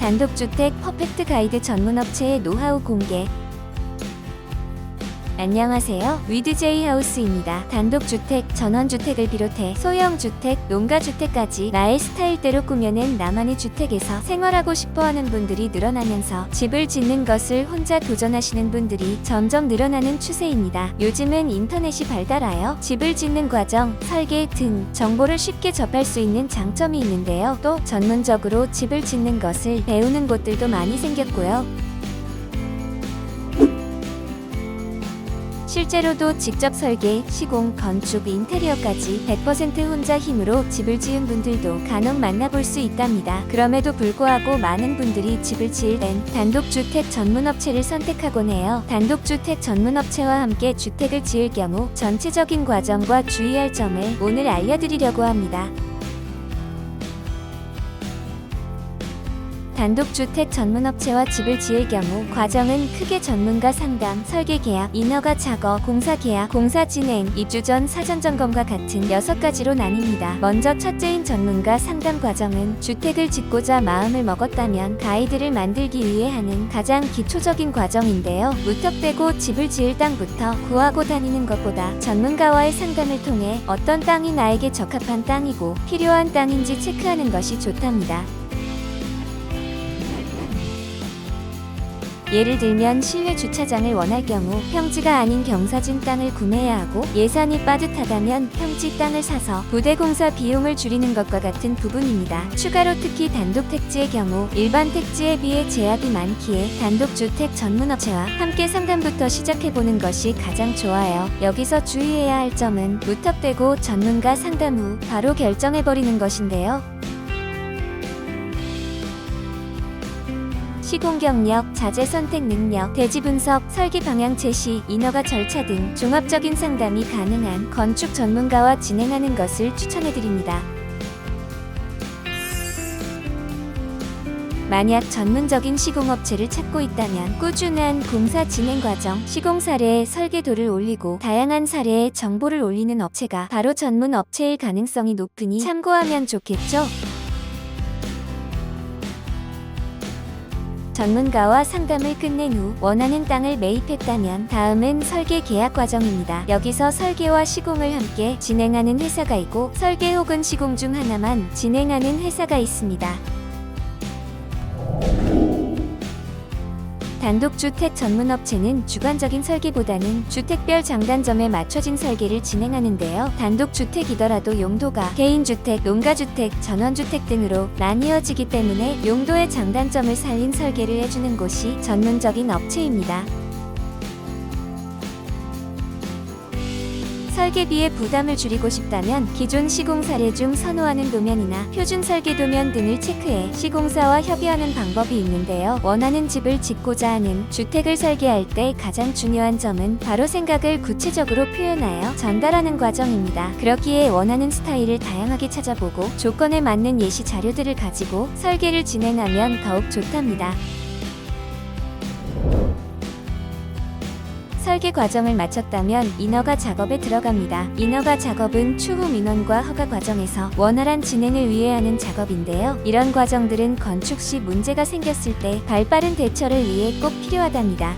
단독주택 퍼펙트 가이드 전문 업체의 노하우 공개. 안녕하세요. 위드제이 하우스입니다. 단독주택, 전원주택을 비롯해 소형주택, 농가주택까지 나의 스타일대로 꾸며낸 나만의 주택에서 생활하고 싶어 하는 분들이 늘어나면서 집을 짓는 것을 혼자 도전하시는 분들이 점점 늘어나는 추세입니다. 요즘은 인터넷이 발달하여 집을 짓는 과정, 설계 등 정보를 쉽게 접할 수 있는 장점이 있는데요. 또 전문적으로 집을 짓는 것을 배우는 곳들도 많이 생겼고요. 실제로도 직접 설계, 시공, 건축, 인테리어까지 100% 혼자 힘으로 집을 지은 분들도 간혹 만나볼 수 있답니다. 그럼에도 불구하고 많은 분들이 집을 지을 땐 단독주택 전문업체를 선택하곤 해요. 단독주택 전문업체와 함께 주택을 지을 경우 전체적인 과정과 주의할 점을 오늘 알려드리려고 합니다. 단독주택 전문업체와 집을 지을 경우 과정은 크게 전문가 상담, 설계 계약, 인허가 작업, 공사 계약, 공사 진행, 입주 전 사전 점검과 같은 6가지로 나뉩니다. 먼저 첫째인 전문가 상담 과정은 주택을 짓고자 마음을 먹었다면 가이드를 만들기 위해 하는 가장 기초적인 과정인데요. 무턱대고 집을 지을 땅부터 구하고 다니는 것보다 전문가와의 상담을 통해 어떤 땅이 나에게 적합한 땅이고 필요한 땅인지 체크하는 것이 좋답니다. 예를 들면 실내 주차장을 원할 경우 평지가 아닌 경사진 땅을 구매해야 하고 예산이 빠듯하다면 평지 땅을 사서 부대 공사 비용을 줄이는 것과 같은 부분입니다. 추가로 특히 단독 택지의 경우 일반 택지에 비해 제약이 많기에 단독 주택 전문 업체와 함께 상담부터 시작해 보는 것이 가장 좋아요. 여기서 주의해야 할 점은 무턱대고 전문가 상담 후 바로 결정해 버리는 것인데요. 시공 경력, 자재 선택 능력, 대지 분석, 설계 방향 제시, 인허가 절차 등 종합적인 상담이 가능한 건축 전문가와 진행하는 것을 추천해 드립니다. 만약 전문적인 시공업체를 찾고 있다면 꾸준한 공사 진행 과정, 시공 사례에 설계도를 올리고 다양한 사례에 정보를 올리는 업체가 바로 전문 업체일 가능성이 높으니 참고하면 좋겠죠? 전문가와 상담을 끝낸 후 원하는 땅을 매입했다면 다음은 설계 계약 과정입니다. 여기서 설계와 시공을 함께 진행하는 회사가 있고 설계 혹은 시공 중 하나만 진행하는 회사가 있습니다. 단독주택 전문업체는 주관적인 설계보다는 주택별 장단점에 맞춰진 설계를 진행하는데요. 단독주택이더라도 용도가 개인주택, 농가주택, 전원주택 등으로 나뉘어지기 때문에 용도의 장단점을 살린 설계를 해주는 곳이 전문적인 업체입니다. 설계비의 부담을 줄이고 싶다면 기존 시공 사례 중 선호하는 도면이나 표준 설계 도면 등을 체크해 시공사와 협의하는 방법이 있는데요. 원하는 집을 짓고자 하는 주택을 설계할 때 가장 중요한 점은 바로 생각을 구체적으로 표현하여 전달하는 과정입니다. 그렇기에 원하는 스타일을 다양하게 찾아보고 조건에 맞는 예시 자료들을 가지고 설계를 진행하면 더욱 좋답니다. 설계 과정을 마쳤다면 인허가 작업에 들어갑니다. 인허가 작업은 추후 민원과 허가 과정에서 원활한 진행을 위해 하는 작업인데요. 이런 과정들은 건축 시 문제가 생겼을 때 발빠른 대처를 위해 꼭 필요하답니다.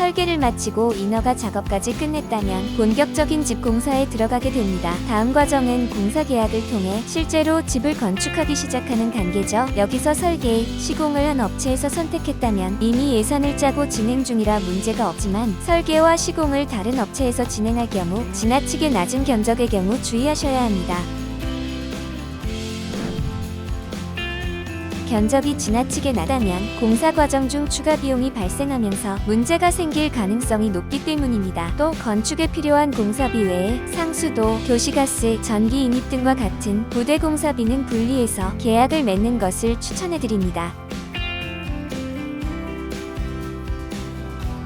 설계를 마치고 인허가 작업까지 끝냈다면 본격적인 집 공사에 들어가게 됩니다. 다음 과정은 공사 계약을 통해 실제로 집을 건축하기 시작하는 단계죠. 여기서 설계, 시공을 한 업체에서 선택했다면 이미 예산을 짜고 진행 중이라 문제가 없지만 설계와 시공을 다른 업체에서 진행할 경우 지나치게 낮은 견적의 경우 주의하셔야 합니다. 견적이 지나치게 낮다면 공사 과정 중 추가 비용이 발생하면서 문제가 생길 가능성이 높기 때문입니다. 또 건축에 필요한 공사비 외에 상수도, 교시가스, 전기 인입 등과 같은 부대 공사비는 분리해서 계약을 맺는 것을 추천해 드립니다.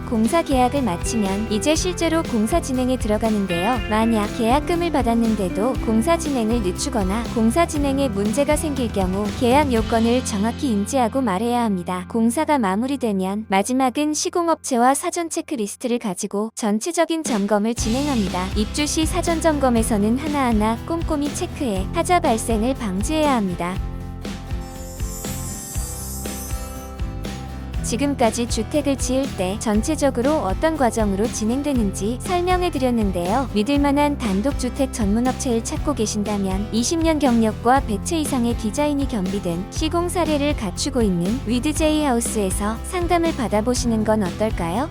공사 계약을 마치면 이제 실제로 공사 진행에 들어가는데요. 만약 계약금을 받았는데도 공사 진행을 늦추거나 공사 진행에 문제가 생길 경우 계약 요건을 정확히 인지하고 말해야 합니다. 공사가 마무리되면 마지막은 시공업체와 사전 체크리스트를 가지고 전체적인 점검을 진행합니다. 입주 시 사전 점검에서는 하나하나 꼼꼼히 체크해 하자 발생을 방지해야 합니다. 지금까지 주택을 지을 때 전체적으로 어떤 과정으로 진행되는지 설명해 드렸는데요. 믿을 만한 단독주택 전문업체를 찾고 계신다면 20년 경력과 100채 이상의 디자인이 겸비된 시공 사례를 갖추고 있는 위드제이 하우스에서 상담을 받아보시는 건 어떨까요?